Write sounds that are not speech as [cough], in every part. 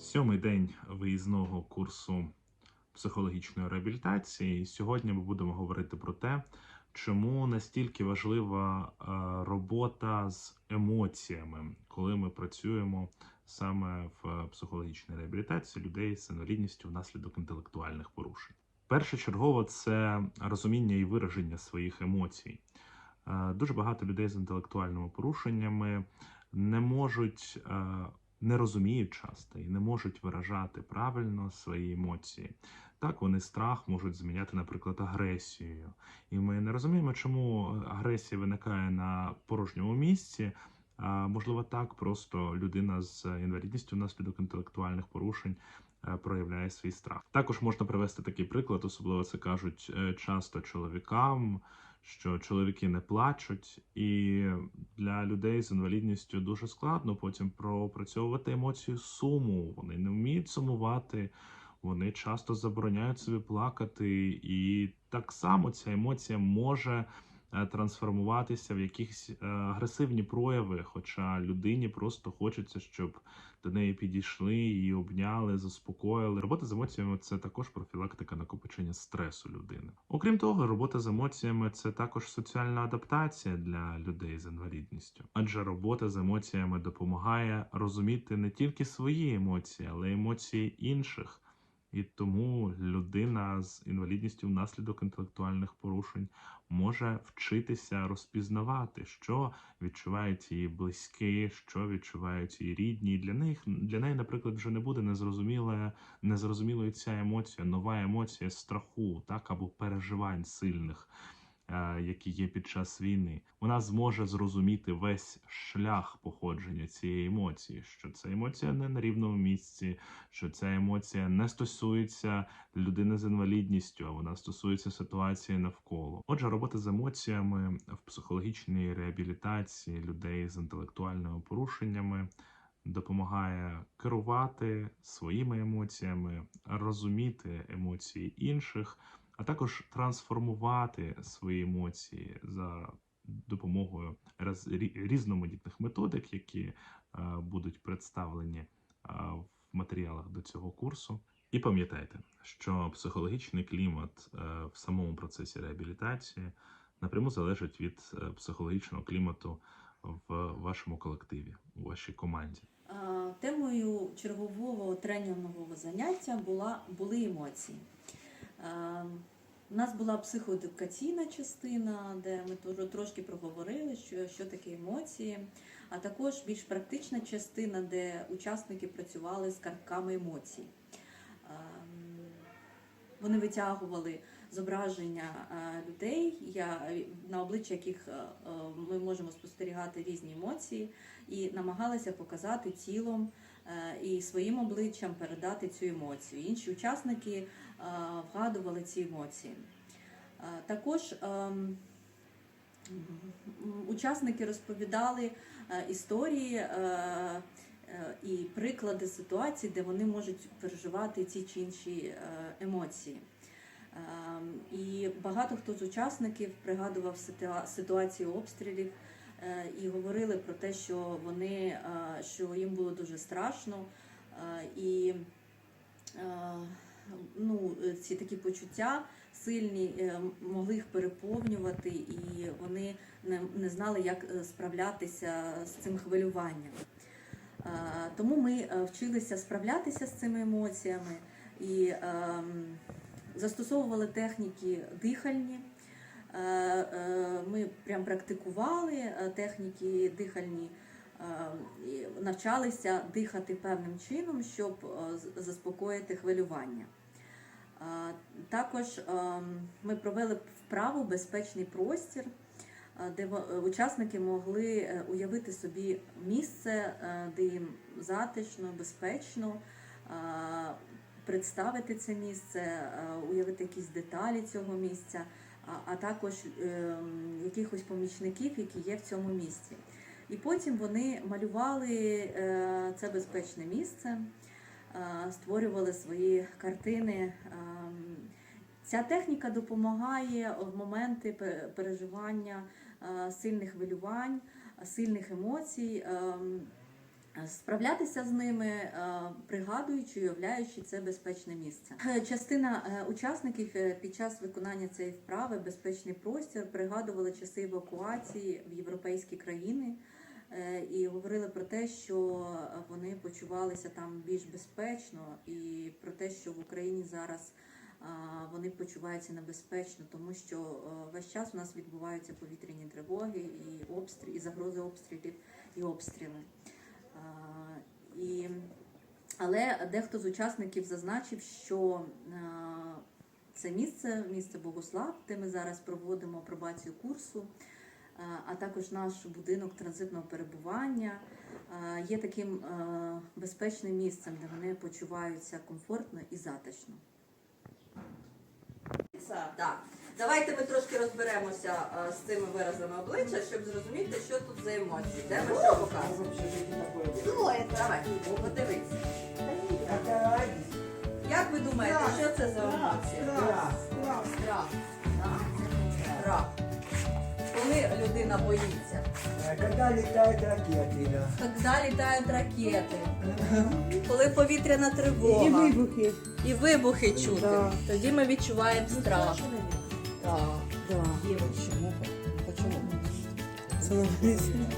Сьомий день виїзного курсу психологічної реабілітації. Сьогодні ми будемо говорити про те, чому настільки важлива е, робота з емоціями, коли ми працюємо саме в психологічній реабілітації людей з інвалідністю внаслідок інтелектуальних порушень. Першочергово це розуміння і вираження своїх емоцій. Е, Дуже багато людей з інтелектуальними порушеннями не можуть е, не розуміють часто і не можуть виражати правильно свої емоції. Так, вони страх можуть зміняти, наприклад, агресією. І ми не розуміємо, чому агресія виникає на порожньому місці. А можливо, так просто людина з інвалідністю внаслідок інтелектуальних порушень е, проявляє свій страх. Також можна привести такий приклад, особливо це кажуть е, часто чоловікам, що чоловіки не плачуть, і для людей з інвалідністю дуже складно потім пропрацьовувати емоцію суму. Вони не вміють сумувати, вони часто забороняють собі плакати, і так само ця емоція може трансформуватися в якісь е, агресивні прояви. Хоча людині просто хочеться, щоб до неї підійшли, її обняли, заспокоїли. Робота з емоціями це також профілактика накопичення стресу людини. Окрім того, робота з емоціями це також соціальна адаптація для людей з інвалідністю, адже робота з емоціями допомагає розуміти не тільки свої емоції, але й емоції інших. І тому людина з інвалідністю внаслідок інтелектуальних порушень може вчитися розпізнавати, що відчувають її близькі, що відчувають її рідні. Для них для неї, наприклад, вже не буде незрозумілою, незрозумілою ця емоція, нова емоція страху, так або переживань сильних. Е, Які є під час війни, вона зможе зрозуміти весь шлях походження цієї емоції, що ця емоція не на рівному місці, що ця емоція не стосується людини з інвалідністю, а вона стосується ситуації навколо. Отже, робота з емоціями в психологічній реабілітації людей з інтелектуальними порушеннями допомагає керувати своїми емоціями, розуміти емоції інших, а також трансформувати свої емоції за допомогою рі- різноманітних методик, які е, будуть представлені е, в матеріалах до цього курсу. І пам'ятайте, що психологічний клімат е, в самому процесі реабілітації напряму залежить від психологічного клімату в вашому колективі, у вашій команді. Темою чергового тренінгового заняття була, були емоції. Е, У нас була психоедукаційна частина, де ми трошки проговорили, що, що таке емоції, а також більш практична частина, де учасники працювали з картками емоцій. Е, Вони витягували зображення е, людей, я, на обличчя яких ми можемо спостерігати різні емоції, і намагалися показати тілом і своїм обличчям передати цю емоцію. Інші учасники е, вгадували ці емоції. Е, Також ем, учасники розповідали е, історії е, е, і приклади ситуацій, де вони можуть переживати ті чи інші е, емоції. Ем, І багато хто з учасників пригадував ситуацію обстрілів е, і говорили про те, що вони е, що їм було дуже страшно, е, і е, ну, ці такі почуття сильні могли їх переповнювати, і вони не, знали, як справлятися з цим хвилюванням. Тому ми вчилися справлятися з цими емоціями і ем, застосовували техніки дихальні. Е, е, Ми прям практикували е, техніки дихальні, навчалися дихати певним чином, щоб заспокоїти хвилювання. Також ми провели вправу безпечний простір, де учасники могли уявити собі місце, де їм затишно, безпечно, представити це місце, уявити якісь деталі цього місця, а, також е, якихось помічників, які є в цьому місці. І потім вони малювали е, це безпечне місце, е, створювали свої картини. Ем, Ця техніка допомагає в моменти пе- переживання е, сильних хвилювань, сильних емоцій. Справлятися з ними, е, пригадуючи, уявляючи це безпечне місце. Е, Частина е, учасників під час виконання цієї вправи безпечний простір пригадували часи евакуації в європейські країни і говорили про те, що вони почувалися там більш безпечно, і про те, що в Україні зараз вони почуваються небезпечно, тому що весь час у нас відбуваються повітряні тривоги і обстріли, і загрози обстрілів і обстріли. І, але дехто з учасників зазначив, що це місце, місце Богослав, де ми зараз проводимо апробацію курсу, а також наш будинок транзитного перебування є таким безпечним місцем, де вони почуваються комфортно і затишно. Так, давайте ми трошки розберемося а, з цими виразами обличчя, щоб зрозуміти, що тут за емоції, де ми що показуємо. Давай, подивись. Як ви думаєте, що це за емоція? Страх. Страх. Коли людина боїться, Когда летают ракеты, да. коли літають ракети, коли повітряна тривога І вибухи. і вибухи чути, Да. тоді ми відчуваємо страх. Так. Да. Чому? Почому?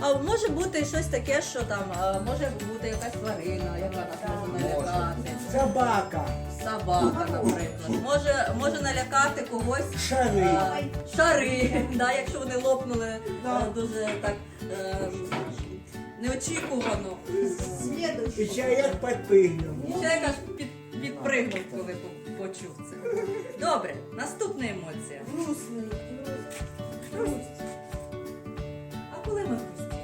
А може бути щось таке, що там може бути якась тварина, яка нас може налякати. Собака, Собака, наприклад. Може, може налякати когось. шары. а, Шари, да, якщо вони лопнули Да. а, дуже так е, неочікувано. І чоловік аж під, підпригнув, коли по- почув це. Добре, наступна емоція. Грустний. Грусть. А коли ми грусті?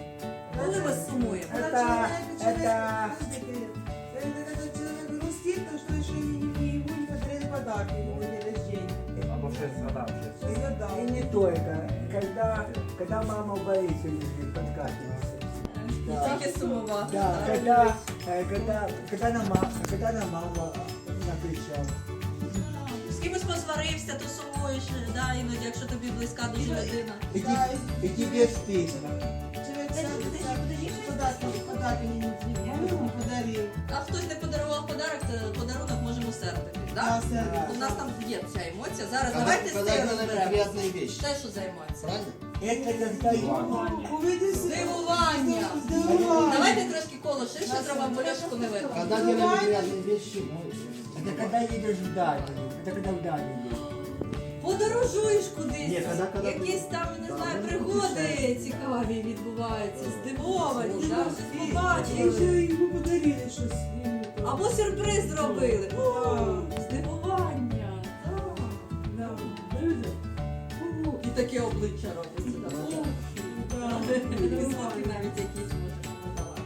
Коли ми сумуємо? Это, это, Когда человек грустит, то что еще и и ему не подарили подарки ему на день рождения. Або щось згадав, щось. И гадал. и не только. Когда, когда мама в больнице лежит, подкатывается. Не Да. тільки сумувати. Да, так? когда, э, когда, когда на мама, когда на мама накричала. Кимось посварився, то сумуєш, да, іноді, якщо тобі близька дуже людина. І ті- и тебе стыдно. Подарил. А хтось не подарував подарок, то подарунок можемо сердити. Да? У нас там є ця емоція. Зараз давайте з когда приятные вещи. Те, що за емоція? Правильно? Это когда Увидел Здивування. Здивування. Давайте трошки коло ширше зробимо, бо Льошку не видно. Когда делаем приятные вещи, мы... это когда едешь в Данию. Это когда в Данию едешь. Подорожуєш кудись. Ні, коли- коли- Якісь там, не Да, знаю, ми пригоди цікаві відбуваються, здивовані, да, щось И побачили. еще ему подарили что-то. ему там. Або сюрприз зробили. О, таке обличчя робиться. да. Ну, Да. І звуки навіть якісь можемо надавати.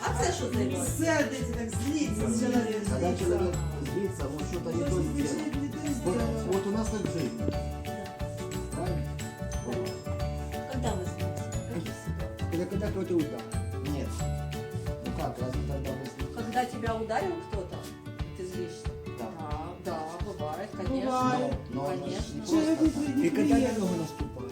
А це що за емоція? Сердится, так злится человек. Когда злится. человек злится, вот что-то не то Может, сделал. человек не то Вот, сделал. вот у нас так в жизни. Правильно? Вот. Когда ми злимся? Это когда кто-то удар. Нет. Ну как, разве тогда мы злимся? Когда тебя ударил кто-то, Так. не И когда на ногу наступаешь.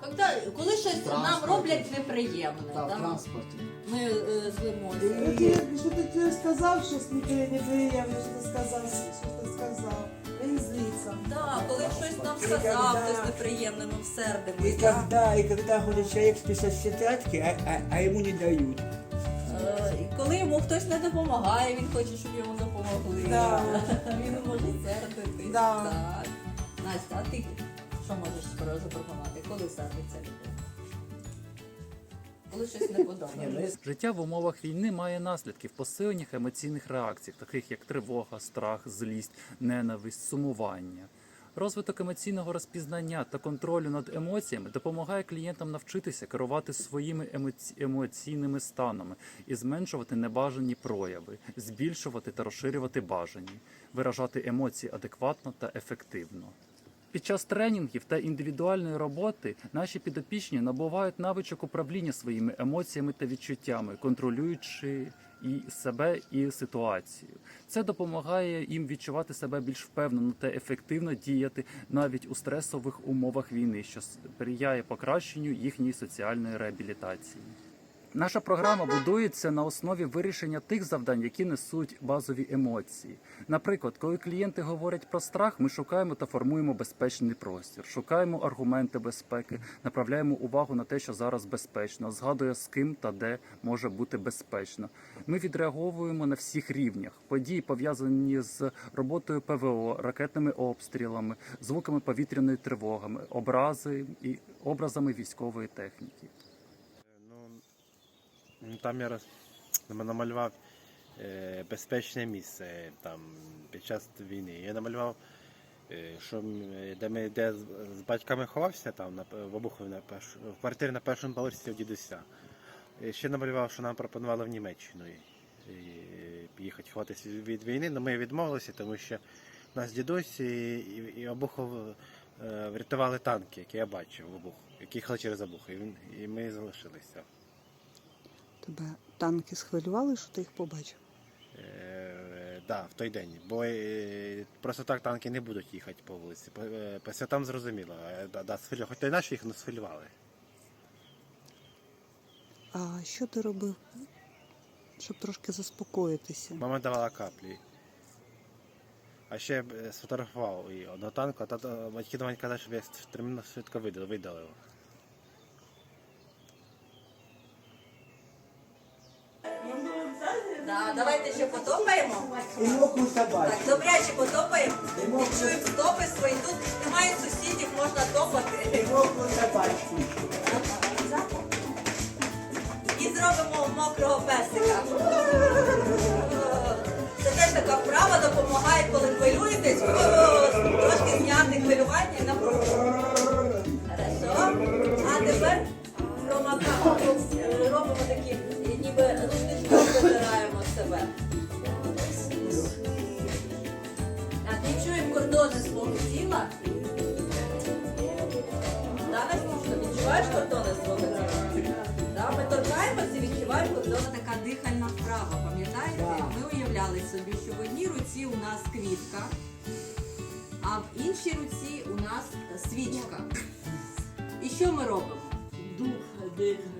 Когда, коли щось нам Транспорті. роблять неприємне, Да, в да? транспорте. ми е, злимося. Ну, ты Что-то тебе сказал, что неприятно, что-то сказал, что-то сказал. Він злиться. Да, коли щось нам сказав, когда- хтось неприємне, ми И всердимось. да. когда, и когда ходит человек списать в тетрадки, а, а, а ему не дают. Е, і Коли йому хтось не допомагає, він хоче, щоб йому допомогли. Да. [laughs] Він може сердитись. Да. Так. Настя, а ти що можеш запропонувати? Коли сердиться людина? Коли щось не подобається. Життя в умовах війни має наслідки в посиленнях емоційних реакцій, таких як тривога, страх, злість, ненависть, сумування. Розвиток емоційного розпізнання та контролю над емоціями допомагає клієнтам навчитися керувати своїми емоці... емоційними станами і зменшувати небажані прояви, збільшувати та розширювати бажані, виражати емоції адекватно та ефективно. Під час тренінгів та індивідуальної роботи наші підопічні набувають навичок управління своїми емоціями та відчуттями, контролюючи і себе, і ситуацію. Це допомагає їм відчувати себе більш впевнено та ефективно діяти навіть у стресових умовах війни, що сприяє покращенню їхньої соціальної реабілітації. Наша програма будується на основі вирішення тих завдань, які несуть базові емоції. Наприклад, коли клієнти говорять про страх, ми шукаємо та формуємо безпечний простір, шукаємо аргументи безпеки, направляємо увагу на те, що зараз безпечно, згадує з ким та де може бути безпечно. Ми відреаговуємо на всіх рівнях. Події пов'язані з роботою ПВО, ракетними обстрілами, звуками повітряної тривогами, образи і образами військової техніки. Ну, ну, там я роз... намалював е, безпечне місце там, під час війни. Я намалював, е, що де ми де з, батьками ховався, там, в Обухові, на перш... в квартирі на першому поверсі у дідуся. Ще намалював, що нам пропонували в Німеччину їхати ховатися від, війни, але ми відмовилися, тому що нас дідусь і, і, і Обухов е, врятували танки, які я бачив в Обуху, які їхали через Обухов, і, і ми залишилися. Тебе танки схвилювали, що ти їх побачив? Е, да, в той день. Бо е, просто так танки не будуть їхати по вулиці. По, е, по святам зрозуміло. Е, Да, да, схвилю- Хоч і наші їх не схвилювали. А що ти робив, щоб трошки заспокоїтися? Мама давала каплі. А ще б, е, сфотографував і одного танку, а тато, батьки до мене казали, щоб я терміново швидко видалив. видалив. Да, давайте ще потопаємо. Мокру Так, добряче потопаємо. І мокру, свої. Тут немає сусідів, можна топати. і мокру собачку. І зробимо мокрого песика. Це теж така вправа допомагає, коли хвилюєтесь, трошки зняти хвилювання і напругу. Хорошо. А тепер робимо такі, ніби себе. Так, відчуємо кордони свого тіла. Да, Настюшка, відчуваєш кордони свого тіла? Да, ми торкаємося і відчуваємо кордони. Така дихальна вправа, пам'ятаєте? Так. Ми уявляли собі, що в одній руці у нас квітка, а в іншій руці у нас свічка. І що ми робимо?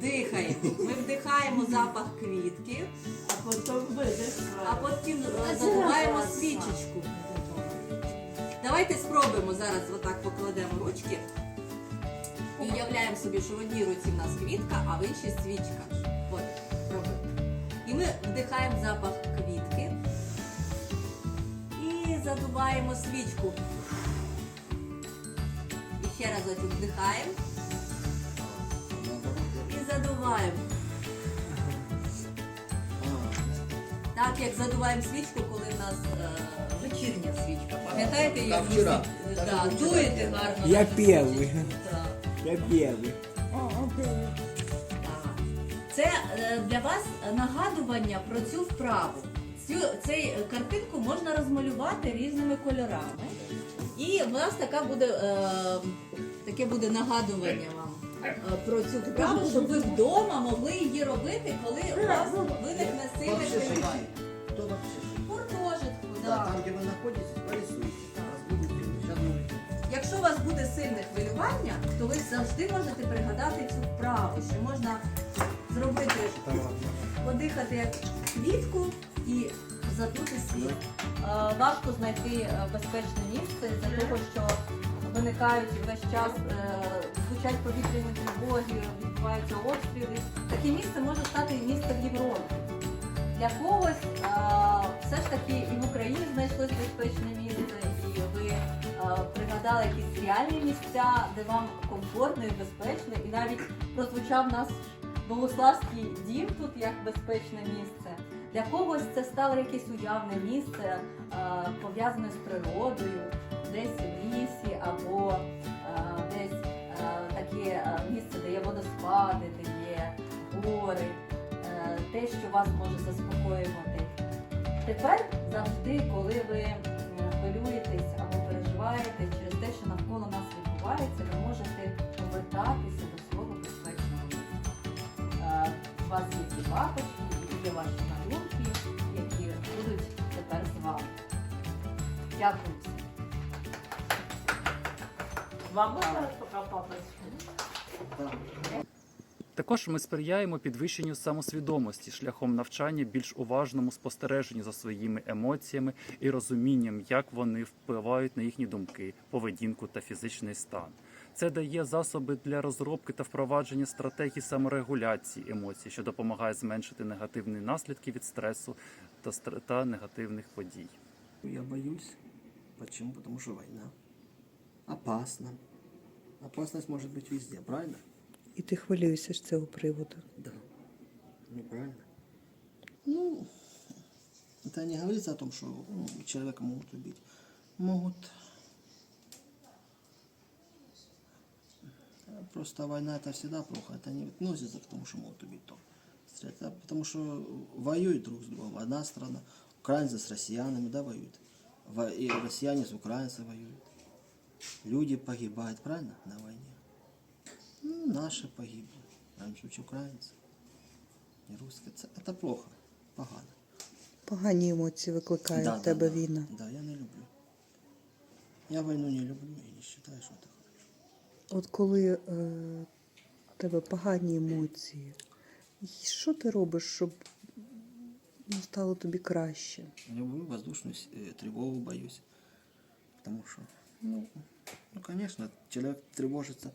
Дихаємо. Ми вдихаємо запах квітки, А потім а потім задуваємо свічечку. Давайте спробуємо зараз отак покладемо ручки і уявляємо собі, що в одній руці в нас квітка, а в іншій свічка. От, пробуємо. І ми вдихаємо запах квітки і задуваємо свічку. І ще разочок вдихаємо задуваємо. Так як задуваємо свічку, коли в нас е, вечірня свічка. Пам'ятаєте, як ви вчора. світ- Так, да, дуєте гарно? Я на перший. свічечку, так. Я. Так. Це е, для вас нагадування про цю вправу. Цю цей е, картинку можна розмалювати різними кольорами. І у вас така буде, е, таке буде нагадування вам про цю вправу, щоб ви вдома могли її робити, коли у вас виникне сильне хвилювання. Гуртожитку, так. там, где вы находитесь, порисуйте. Якщо у вас буде сильне хвилювання, то ви завжди можете пригадати цю вправу, що можна зробити, подихати як квітку і задути світ. Е, Важко знайти е, безпечне місце з-за того, що виникають весь час, е, звучать повітряні тривоги, відбуваються обстріли. Таке місце може стати місце в Європі. Для когось е, все ж таки і в Україні знайшлось безпечне місце, і ви е, пригадали якісь реальні місця, де вам комфортно і безпечно, і навіть прозвучав нас Богославський дім тут як безпечне місце. Для когось це стало якесь уявне місце, пов'язане з природою, десь в лісі або є водоспади, де є гори, е, те, що вас може заспокоювати. Тепер завжди, коли ви хвилюєтесь або переживаєте через те, що навколо нас відбувається, ви можете повертатися до свого безпечного місця. Е, У вас є ці папочки, є ваші малюнки, які будуть тепер з вами. Дякую. всім. Вам пока папочка. Також ми сприяємо підвищенню самосвідомості шляхом навчання більш уважному спостереженню за своїми емоціями і розумінням, як вони впливають на їхні думки, поведінку та фізичний стан. Це дає засоби для розробки та впровадження стратегій саморегуляції емоцій, що допомагає зменшити негативні наслідки від стресу та, та негативних подій. Я боюсь. Почему? Потому что война. Опасно. Опасность может быть везде, правильно? І ти хвилюєшся з цього приводу. Да. Ну, правильно. Ну, это не говорится о том, что ну, человека могут убить. Могут. Просто война это всегда плохо. Это не относится к тому, что могут убить то. А потому что воюют друг с другом. Одна страна. Украинцы с россиянами, да, воюют. Во- И россияне с украинцами воюют. Люди погибают, правильно, на войне. Ну, наши погибли. В крайнем случае украинцы. Не русские. Це, это плохо. Погано. Погані емоції викликає Да, в тебе да, да. війна. Да, я не люблю. Я войну не люблю и не считаю, что это хорошо. От коли е, в тебе погані емоції, і що ти робиш, щоб ну, стало тобі краще? Люблю воздушную с- э, тревогу, боюсь. Потому что, ну, ну, конечно, человек тревожится.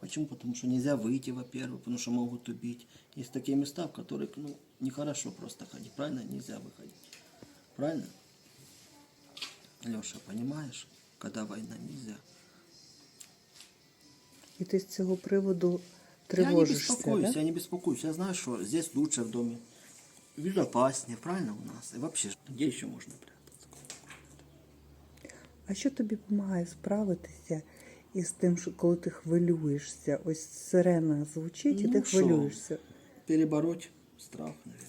Почему? Потому что нельзя выйти, во-первых, потому что могут убить. Есть такие места, в которых, ну, нехорошо просто ходить, правильно? Нельзя выходить. Правильно? Леша, понимаешь, когда война нельзя. І ти з цього приводу Я не тривожишся, беспокоюсь, да? я не беспокоюсь. Я знаю, что здесь лучше в доме. Безопаснее, правильно у нас? И вообще, где еще можно прятаться? А що тобі допомагає справитися із тим, що коли ти хвилюєшся? Ось сирена звучить, і Ну, ти що? хвилюєшся. Перебороть страх, наверное.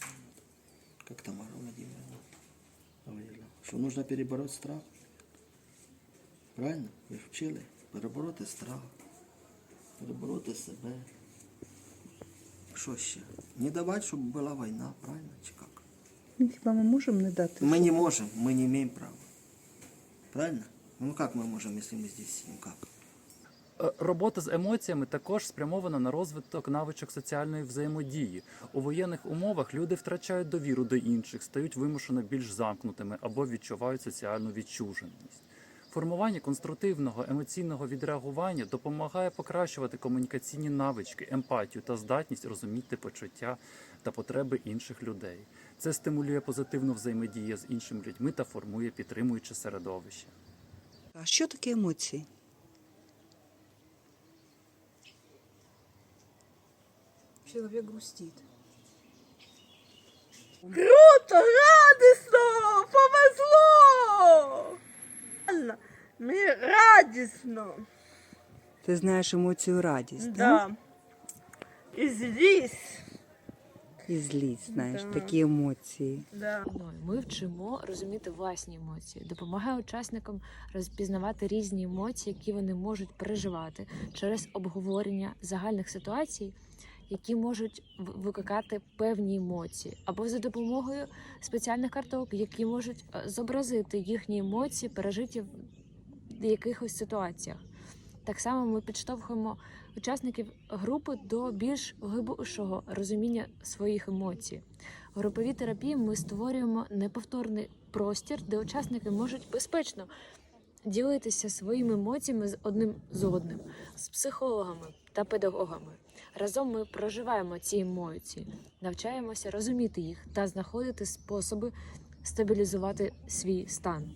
Как Тамара Владимировна говорила. Что нужно перебороть страх. Правильно? Ви ж вчили? Перебороти страх. Перебороти себе. Що ще? Не давати, щоб була війна, правильно? Чи як? Ну, Хіба ми можемо не дати? Мы не можем, мы не имеем права. Правильно? Ну как мы можем, если мы здесь сидим? Как? Е, Робота з емоціями також спрямована на розвиток навичок соціальної взаємодії. У воєнних умовах люди втрачають довіру до інших, стають вимушено більш замкнутими або відчувають соціальну відчуженість. Формування конструктивного емоційного відреагування допомагає покращувати комунікаційні навички, емпатію та здатність розуміти почуття та потреби інших людей. Це стимулює позитивну взаємодію з іншими людьми та формує підтримуюче середовище. А що таке емоції? Человек грустит. Круто, радісно, повезло. Мені радісно. Ти знаєш емоцію радість, Да. І злість. І злість, знаєш, Да. такі емоції. Да. Ми вчимо розуміти власні емоції, допомагає учасникам розпізнавати різні емоції, які вони можуть переживати через обговорення загальних ситуацій, які можуть викликати певні емоції, або за допомогою спеціальних карток, які можуть е, зобразити їхні емоції, пережиті в якихось ситуаціях. Так само ми підштовхуємо учасників групи до більш глибшого розуміння своїх емоцій. В груповій терапії ми створюємо неповторний простір, де учасники можуть безпечно ділитися своїми емоціями з одним з одним, з психологами та педагогами. Разом ми проживаємо ці емоції, навчаємося розуміти їх та знаходити способи стабілізувати свій стан.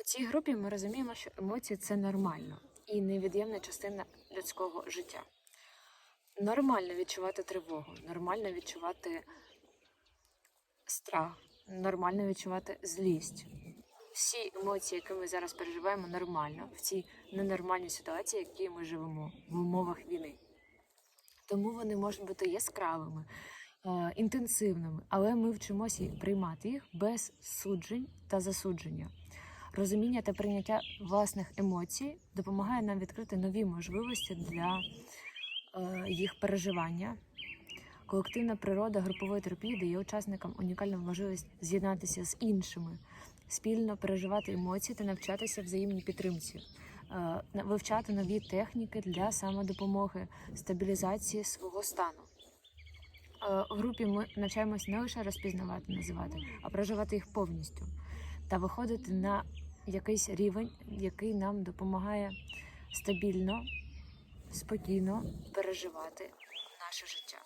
У цій групі ми розуміємо, що емоції це нормально і невід'ємна частина людського життя. Нормально відчувати тривогу, нормально відчувати страх, нормально відчувати злість. Всі емоції, які ми зараз переживаємо, нормально в цій ненормальній ситуації, в якій ми живемо в умовах війни. Тому вони можуть бути яскравими, е, інтенсивними, але ми вчимося приймати їх без суджень та засудження. Розуміння та прийняття власних емоцій допомагає нам відкрити нові можливості для е, їх переживання. Колективна природа групової терапії дає учасникам унікальну можливість з'єднатися з іншими, спільно переживати емоції та навчатися взаємній підтримці. е, вивчати нові техніки для самодопомоги, стабілізації свого стану. Е, В групі ми навчаємось не лише розпізнавати, називати, а проживати їх повністю та виходити на якийсь рівень, який нам допомагає стабільно, спокійно переживати наше життя.